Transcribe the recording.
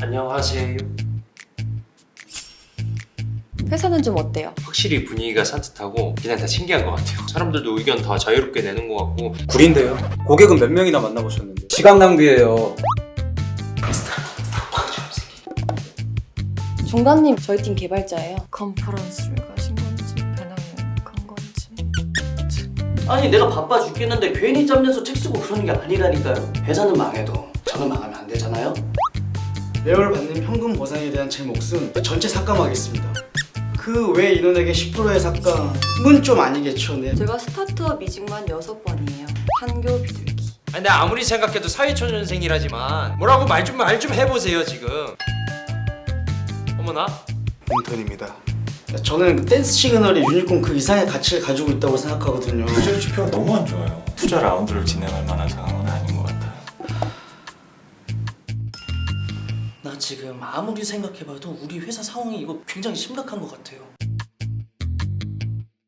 안녕하세요. 회사는 좀 어때요? 확실히 분위기가 산뜻하고 그냥 다 신기한 것 같아요. 사람들도 의견 다 자유롭게 내는 것 같고 구린데요. 고객은 몇 명이나 만나보셨는데 시간 낭비예요. 중관님 저희 팀 개발자예요. 컨퍼런스를 가신 건지 배낭여행 간 건지. 아니 내가 바빠 죽겠는데 괜히 짬내서 책 쓰고 그러는 게 아니라니까요 회사는 망해도 저는 망하면 매월 받는 현금 보상에 대한 제 몫은 전체 삭감하겠습니다. 그 외 인원에게 10%의 삭감은 좀 아니겠죠. 네. 제가 스타트업 이직만 6번이에요. 한교 비둘기. 아니 나 아무리 생각해도 사회초년생이라지만 뭐라고 말 좀 말 좀 해보세요 지금. 어머나 인턴입니다. 저는 그 댄스 시그널이 유니콘 그 이상의 가치를 가지고 있다고 생각하거든요. 유저 지표가 너무 안 좋아요. 투자 라운드를 진행할 만한 상황 나 지금 아무리 생각해봐도 우리 회사 상황이 이거 굉장히 심각한 것 같아요